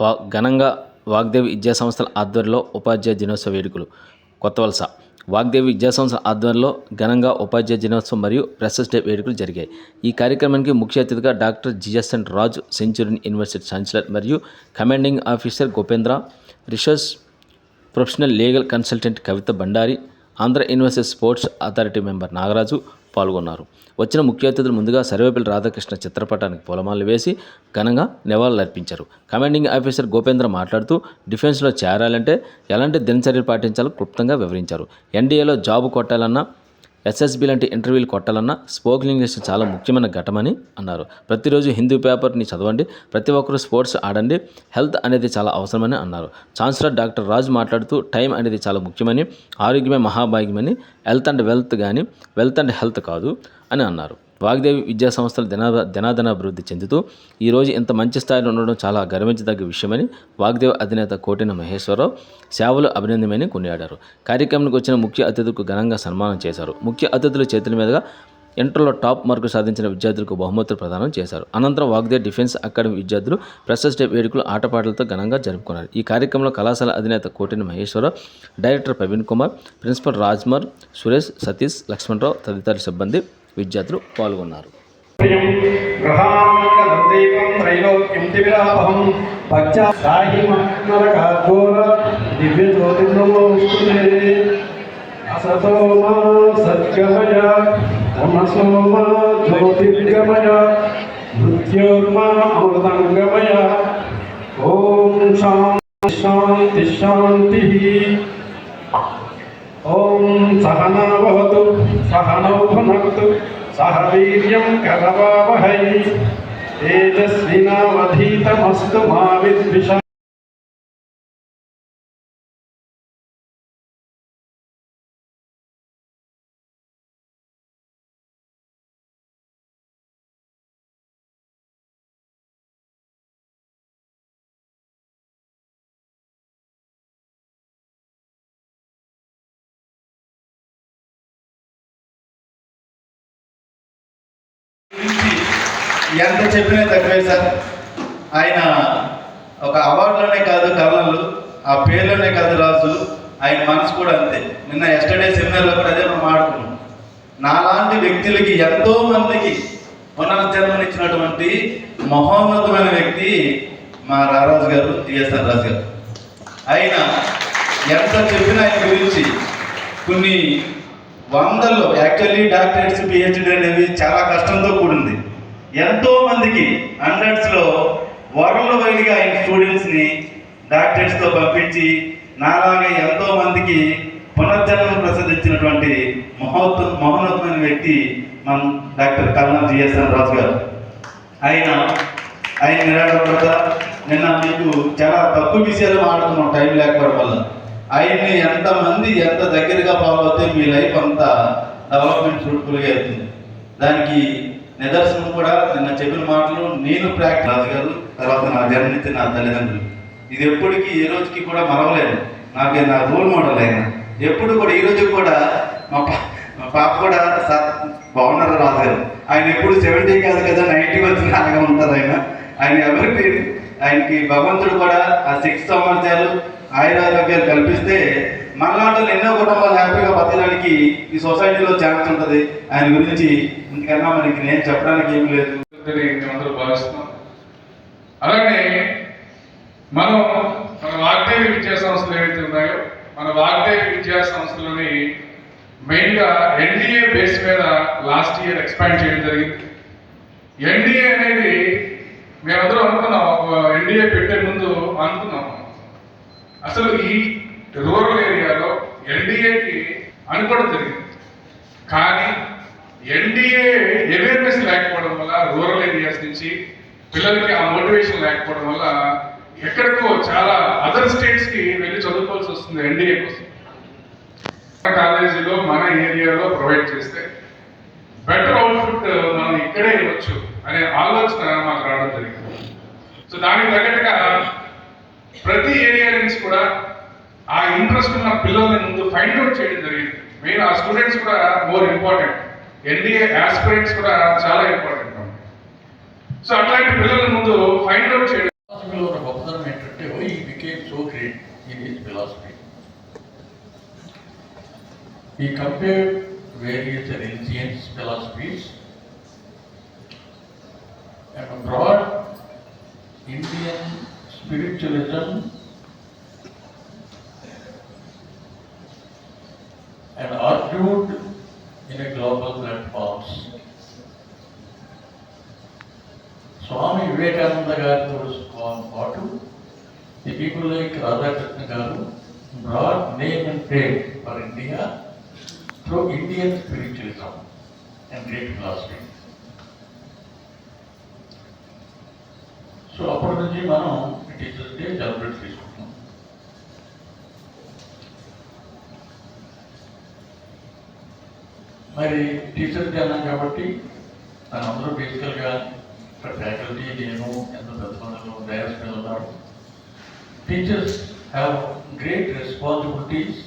వా ఘనంగా వాగ్దేవి విద్యా సంస్థల ఆధ్వర్యంలో ఉపాధ్యాయ దినోత్సవ వేడుకలు. కొత్తవలస వాగ్దేవి విద్యా సంస్థల ఆధ్వర్యంలో ఘనంగా ఉపాధ్యాయ దినోత్సవం మరియు ప్రెసెస్ డే వేడుకలు జరిగాయి. ఈ కార్యక్రమానికి ముఖ్య అతిథిగా doctor GSN Raju century university chancellor మరియు commanding officer Gopendra research professional legal consultant Kavitha Bandari Andhra university sports authority member Nagaraju పాల్గొన్నారు. వచ్చిన ముఖ్య అతిథులు ముందుగా సర్వేపల్లి రాధాకృష్ణ చిత్రపటానికి పూలమాలలు వేసి ఘనంగా నివాళులర్పించారు కమాండింగ్ ఆఫీసర్ గోపేంద్ర మాట్లాడుతూ డిఫెన్స్లో చేరాలంటే ఎలాంటి దినచర్యలు పాటించాలో క్లుప్తంగా వివరించారు. ఎన్డీఏలో జాబ్ కొట్టాలన్నా ఎస్ఎస్బి లాంటి ఇంటర్వ్యూలు కొట్టాలన్నా స్పోకెన్ ఇంగ్లీష్ చాలా ముఖ్యమైన ఘటమని అన్నారు. ప్రతిరోజు హిందీ పేపర్ని చదవండి ప్రతి ఒక్కరూ స్పోర్ట్స్ ఆడండి హెల్త్ అనేది చాలా అవసరమని అన్నారు. ఛాన్సలర్ డాక్టర్ రాజు మాట్లాడుతూ టైం అనేది చాలా ముఖ్యమని ఆరోగ్యమే మహాభాగ్యమని హెల్త్ అండ్ వెల్త్ కానీ వెల్త్ అండ్ హెల్త్ కాదు అని అన్నారు. వాగ్దేవి విద్యా సంస్థలు దినా దినాదనాభివృద్ధి చెందుతూ ఈరోజు ఇంత మంచి స్థాయిలో ఉండడం చాలా గర్వించదగ్గ విషయమని వాగ్దేవి అధినేత కోటిన మహేశ్వరరావు సేవలు అభినందనమని కొనియాడారు. కార్యక్రమానికి వచ్చిన ముఖ్య అతిథులకు ఘనంగా సన్మానం చేశారు. ముఖ్య అతిథుల చేతుల మీదుగా ఇంటర్లో టాప్ మార్కులు సాధించిన విద్యార్థులకు బహుమతులు ప్రదానం చేశారు. అనంతరం వాగ్దే డిఫెన్స్ అకాడమీ విద్యార్థులు ప్రెసెస్ డే వేడుకలు ఆటపాటలతో ఘనంగా జరుపుకున్నారు. ఈ కార్యక్రమంలో కళాశాల అధినేత కోటిని మహేశ్వరరావు డైరెక్టర్ ప్రవీణ్ కుమార్ ప్రిన్సిపల్ రాజ్మర్ సురేష్ సతీష్ లక్ష్మణరావు తదితర సిబ్బంది విద్యార్థులు పాల్గొన్నారు గ్రహాంకదీపం త్రైలోక్యం తివిరాపహం జ్యోతిర్గమయ మృత్యోర్మా అమృతంగమయ ఓం శాంతి శాంతి శాంతి ఓం సహనావతు సహనౌనక్తు సహ వీర్యం కరవావహై. తేజస్వినావధీతమస్తు మా విద్విష ఎంత చెప్పినా తక్కువే సార్. ఆయన ఒక అవార్డులోనే కాదు కర్నలు ఆ పేర్లోనే కాదు రాజు ఆయన మనసు కూడా అంతే. నిన్న ఎస్టర్డే సెమినార్లో కూడా అదే మనం ఆడుకున్నాం. నాలాంటి వ్యక్తులకి ఎంతో మందికి పునర్జన్మనిచ్చినటువంటి మహోన్నతమైన వ్యక్తి మా రారాజు గారు టిఎస్ఆర్ రాజు గారు. ఆయన ఎంత చెప్పినా ఆయన గురించి కొన్ని వందల్లో యాక్చువల్లీ డాక్టరేట్స్ పిహెచ్డి అనేవి చాలా కష్టంతో కూడింది. ఎంతో మందికి హండ్రెడ్స్లో వరల్డ్ వైడ్గా ఆయన స్టూడెంట్స్ని డాక్టరేట్స్తో పంపించి నాలాగే ఎంతో మందికి పునర్జన్మ ప్రసాదించినటువంటి మహోత్త మహోన్నతమైన వ్యక్తి మన డాక్టర్ కల్నల్ జిఎస్ఎన్ రాజు గారు. ఆయన ఆయన నిరాడపడతా. నిన్న మీకు చాలా తక్కువ విషయాలు మాట్లాడుతున్నాం టైం లేకపోవడం వల్ల. ఆయన్ని ఎంతమంది ఎంత దగ్గరగా ఫాలో అవుతే మీ లైఫ్ అంతా డెవలప్మెంట్ ఫ్రూట్ఫుల్గా అవుతుంది. దానికి నిదర్శనం కూడా నిన్న చెప్పిన మాటలు నేను ప్రాక్టీస్ రాజు గారు తర్వాత నా జన్మనిచ్చిన నా తల్లిదండ్రులు. ఇది ఎప్పటికీ ఏ రోజుకి కూడా మరవలేను. నాకు నా రోల్ మోడల్ ఆయన ఎప్పుడు కూడా ఈ రోజు కూడా మా పా మా పాప కూడా సార్ బాగున్నారు రాజు గారు ఆయన ఎప్పుడు సెవెంటీ కాదు కదా నైన్టీ వచ్చిన అలాగే ఉంటారు ఆయన. ఆయన ఎవరికి ఆయనకి భగవంతుడు కూడా ఆ సిక్స్ సామర్థ్యాలు ఆయురారోగ్యాలు కల్పిస్తే మనలాంటి ఎన్నో కుటుంబాలు హ్యాపీగా బతకడానికి ఈ సొసైటీలో ఛాన్స్ ఉంటుంది. ఆయన గురించి ఇంతకన్నా మనకి నేను చెప్పడానికి ఏం లేదు. అని భావిస్తున్నాం అలాగే మనం మన వాగ్దేవి విద్యా సంస్థలు ఏవైతే ఉన్నాయో మన వాగ్దేవి విద్యా సంస్థలని మెయిన్గా ఎన్డీఏ బేస్ మీద లాస్ట్ ఇయర్ ఎక్స్పాండ్ చేయడం జరిగింది. ఎన్డీఏ అనేది మేమందరం అనుకున్నాం ఎన్డీఏ పెట్టే ముందు అనుకున్నాం. అసలు ఈ రూరల్ ఏరియా ఎన్డీఏకి అని కూడా జరిగింది కానీ ఎన్డీఏ అవేర్నెస్ లేకపోవడం వల్ల రూరల్ ఏరియాస్ నుంచి పిల్లలకి ఆ మోటివేషన్ లేకపోవడం వల్ల ఎక్కడికో చాలా అదర్ స్టేట్స్కి వెళ్ళి చదువుకోవాల్సి వస్తుంది ఎన్డీఏ కోసం. మన కాలేజీలో మన ఏరియాలో ప్రొవైడ్ చేస్తే బెటర్ అవుట్పుట్ మనం ఇక్కడే ఇవ్వచ్చు అనే ఆలోచన మాకు రావడం జరిగింది. సో దానికి తగ్గట్టుగా ప్రతి ఏరియా నుంచి కూడా ఆ ఇంట్రెస్ట్ ఉన్న పిల్లల ముందు ఫైండ్ అవుట్ చేయడం జరిగింది. మెయిన్ ఆ స్టూడెంట్స్ కూడా మోర్ ఇంపార్టెంట్ ఎన్డీఏ ఆస్పిరెంట్స్ కూడా చాలా ఇంపార్టెంట్ సో అట్లాంటి పిల్లల ముందు ఫైండ్ అవుట్ చేయడం. స్వామిలో ఉన్న గొప్పతనం ఏంటంటే why became so great in his philosophy ఈ compare various religions philosophies and brought Indian spiritualism root in a global platforms. Swami Vivekananda గారితో పాటు the people like Radhakrishna garu brought name and fame for India through Indian spiritualism and great philosophy so అప్పటి నుంచి మనం teachers day celebrate చేసుకుంటున్నాం మరి teachers day అన్నాం కాబట్టి మన అందరూ బేసికల్గా ఇక్కడ ఫ్యాకల్టీ నేను ఎంత పెద్ద మందిలో డైరెక్ట్ మీద ఉన్నారు teachers have great responsibilities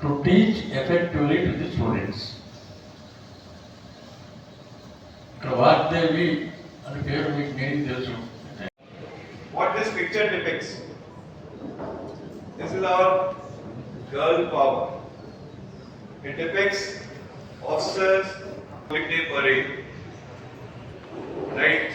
to teach effectively to the students ఇక్కడ వాగ్దేవి అని పేరు మీకు మీనింగ్ తెలుసు what this picture depicts. This is our girl power. It depicts officers, Day parade, right?